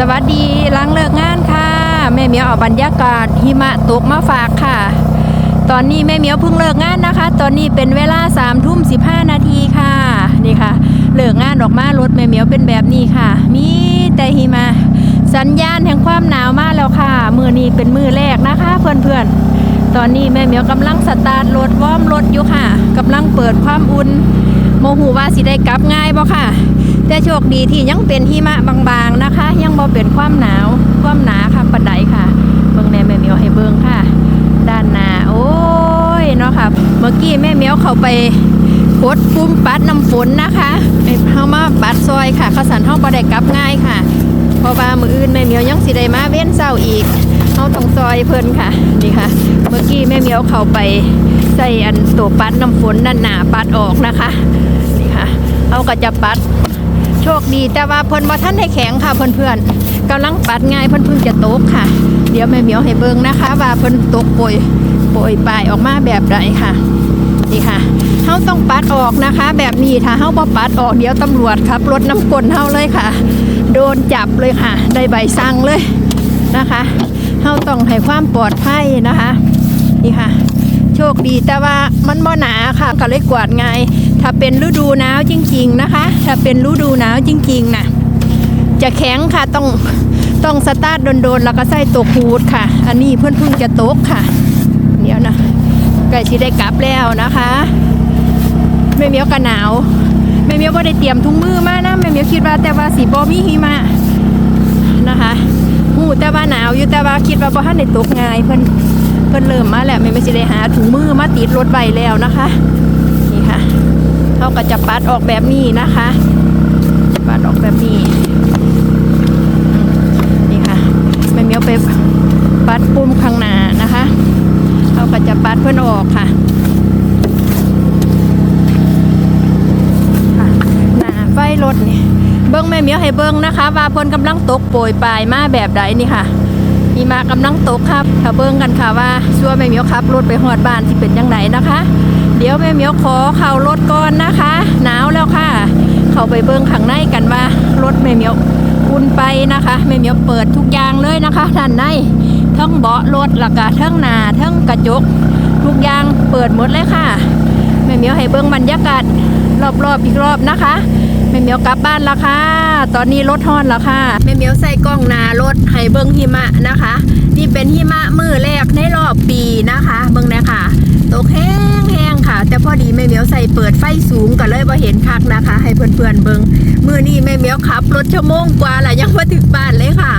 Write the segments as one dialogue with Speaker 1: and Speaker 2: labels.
Speaker 1: สวัสดีหลังเลิกงานค่ะ แม่เมียวเอาบรรยากาศหิมะตกมาฝากค่ะ ตอนนี้แม่เมียวเพิ่งเลิกงานนะคะ ตอนนี้เป็นเวลา3ามทุ่มสินาทีค่ะนี่ค่ะ เลิกงานออกมารถแม่เมียวเป็นแบบนี้ค่ะ มีแต่หิมะสัญญาณแห่งความหนาวมาแล้วค่ะ มือนี้เป็นมือแรกนะคะ เพื่อนๆ ตอนนี้แม่เมียวกำลังสตาร์ทรถวอร์มรถอยู่ค่ะกำลังเปิดความอุ่น โมหูว่าสิได้กลับง่ายบ่ค่ะ แต่โชคดีที่ยังเป็นหิมะบางๆนะคะ ยังบ่เป็นความหนาวความหนาค่ะปันไดค่ะ เบิ่งแน่แม่เมียวให้เบิ่งค่ะ ด้านหน้าโอ้ยเนาะค่ะ เมื่อกี้แม่เมียวเข้าไปกดปุ่มปัดน้ำฝนนะคะให้เฮามาปัดซอยค่ะข้าวสารเฮาบ่ได้กลับง่ายค่ะเพราะว่ามื้ออื่นแม่เมียวยังสิได้มาเว้นเช้าอีก เฮาต้องซอยเพิ่นค่ะนี่ค่ะ เมื่อกี้แม่เมียวเขาไปใส่อันตัวปัดน้ำฝนด้านหนาปัดออกนะคะนี่ค่ะเอาก็จะปัดโชคดีแต่ว่าเพิ่นบ่ทันได้แข็งค่ะเพื่อนๆกำลังปัดง่ายเพิ่นเพิ่งจะตกค่ะ เดี๋ยวแม่เมียวให้เบิ่งนะคะ ว่าเพิ่นตกโปรยโปรยปลายออกมาแบบใดค่ะนี่ค่ะเฮาต้องปัดออกนะคะ แบบนี้ถ้าเฮาบ่ปัดออกเดี๋ยวตำรวจครับรถน้ำกลเฮาเลยค่ะ โดนจับเลยค่ะ ได้ใบสั่งเลยนะคะ เฮาต้องให้ความปลอดภัยนะคะ นี่ค่ะ โชคดีแต่ว่ามันบ่หนาค่ะก็เลยกวาดไงถ้าเป็นฤดูหนาวจริง ๆนะคะ ถ้าเป็นฤดูหนาวจริงๆนะจะแข็งค่ะต้องต้องสตาร์ทโดนๆแล้วก็ใส่ตัวคูดค่ะ อันนี้เพื่อนเพิ่งจะตกค่ะ เดี๋ยวนะใกล้ที่ได้กลับแล้วนะคะแม่เมียวกันหนาวแม่เมียวก็ได้เตรียมถุงมือมานะแม่เมียวคิดว่าแต่ว่าสีบอมีหิมะนะคะ หูแต่ว่าหนาวอยู่แต่ว่าคิดว่าบ่ทันได้ตกง่ายเพิ่นเพิ่นเริ่มมาแล้วไม่ไม่สิได้หาถุงมือมาติดรถใบแล้วนะคะนี่ค่ะเขาก็จะปัดออกแบบนี้นะคะปัดออกแบบนี้นี่ค่ะแม่เมียวไปปัดปุ่มข้างหน้านะคะเขาก็จะปัดเพื่อนออกค่ะหน้าไฟรถนี่เบิ้งแม่เมียวให้เบิ้งนะคะ ว่าเพิ่นกำลังตกโปรยปลายมาแบบใดนี่ค่ะหิมะกำลังตกครับถ้าเบิ่งกันค่ะว่าชัวแม่เมียวขับรถไปฮอดบ้านที่เป็นยังไงนะคะ เดี๋ยวแม่เมียวขอเข้ารถก่อนนะคะ หนาวแล้วค่ะ เข้าไปเบิ่งข้างในกันว่ารถแม่เมียวอุ่นไปนะคะแม่เมียวเปิดทุกอย่างเลยนะคะด้านในทั้งเบาะรถแล้วก็ทั้งหนาทั้งกระจก ทุกอย่างเปิดหมดเลยค่ะแม่เมียวให้เบิ่งบรรยากาศรอบๆอีกรอบนะคะ เมียวกลับบ้านแล้วค่ะ ตอนนี้รถฮอนแล้วค่ะแม่เมียวใส่กล้องหนารถให้เบิงหิมะนะคะ นี่เป็นหิมะมือแรกในรอบปีนะคะ เบิงนะคะตกแห้งแห้งค่ะ แต่พอดีแม่เมียวใส่เปิดไฟสูงก็เลยบ่เห็นคักนะคะ ให้เพื่อนๆเบิงมือนี้แม่เมียวขับ รถชั่วโมงกว่าแหล้วยังมาถึงบ้านเลยค่ะ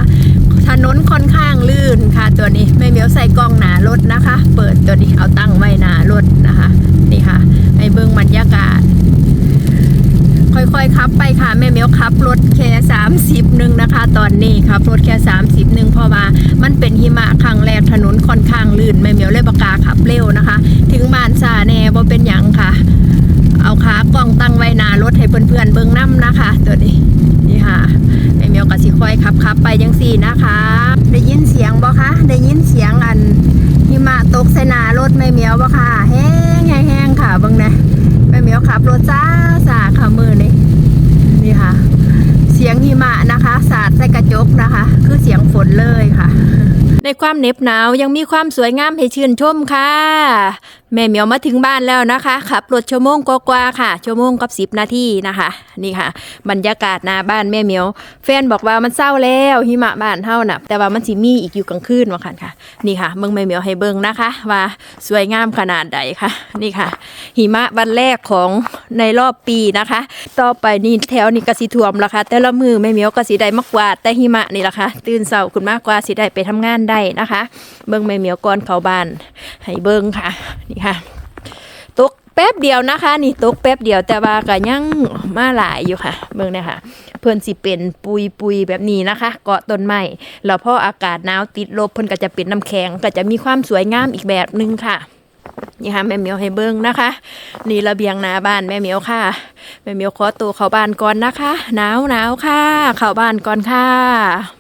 Speaker 1: ถนนค่อนข้างลื่นค่ะ ตัวนี้แม่เมียวใส่กล้องหนารถนะคะ เปิดตัวนี้เอาตั้งไว้หนารถนะคะ นี่ค่ะ ให้เบิ่งบรรยากาศ ค่อยๆขับไปค่ะ แม่เมียวขับรถแค่30หนึ่งนะคะ ตอนนี้ขับรถแค่30หนึ่งเพราะว่ามันเป็นหิมะครั้งแรกถนนค่อนข้างลื่นแม่เมียวเลยประกาขับเร็วนะคะ ถึงบ้านซาแน่บ่เป็นหยังค่ะ เอาขากล้องตั้งไว้หน้ารถให้เพื่อนๆเบิ่งน้ำนะคะ ตัวนี้นี่ค่ะแม่เมียวก็สิค่อยขับขับไปจังสี่นะคะ ได้ยินเสียงบ่คะได้ยินเสียงอันหิมะตกใส่หน้ารถแม่เมียวบ่ค่ะแห้งแห้งค่ะเบิ่งนะแม่เมียวขับรถจ้าสาค่ะมือนี่ นี่ค่ะ เสียงหิมะนะคะ สาดใส่กระจกนะคะ คือเสียงฝนเลยค่ะ ในความเหน็บหนาวยังมีความสวยงามให้ชื่นชมค่ะ แม่เหมียวมาถึงบ้านแล้วนะคะขับรถชั่วโมงกว่าๆค่ะชั่วโมงกับสิบนาทีนะคะ นี่ค่ะ บรรยากาศหน้าบ้านแม่เหมียว แฟนบอกว่ามันเศร้าแล้วหิมะบ้านเฮาน่ะแต่ว่ามันสิมีอีกอยู่กลางคืนว่าคันค่ะ นี่ค่ะเบิ่งแม่เหมียวให้เบิ่งนะคะ ว่าสวยงามขนาดใดค่ะ นี่ค่ะ หิมะวันแรกของในรอบปีนะคะ ต่อไปนี่แถวนี้ก็สิท่วมแล้วค่ะแต่ละมือแม่เหมียวก็สิได้มากกว่า แต่หิมะนี่ละค่ะตื่นเช้าขึ้นมากกว่าสิได้ไปทำงานได้นะคะ เบิ่งแม่เหมียวก่อนเข้าบ้านให้เบิ่งค่ะนี่ค่ะ ตกแป๊บเดียวนะคะ นี่ตกแป๊บเดียวแต่ว่าก็ยังมาหลายอยู่ค่ะ เบิ่งนะคะเพิ่อนสิเป็นปุยปุยแบบนี้นะคะ เกาะต้นไม้แล้วพออากาศหนาวติดลบเพิ่นก็จะเป็นน้ำแข็งก็จะมีความสวยงามอีกแบบหนึงค่ะนี่ค่ะแม่เมียวให้เบิ้งนะคะ นี่ระเบียงหน้าบ้านแม่เมียวค่ะ แม่เมียวขอตัวเข้าบ้านก่อนนะคะหนาวหนาวค่ะ เข้าบ้านก่อนค่ะ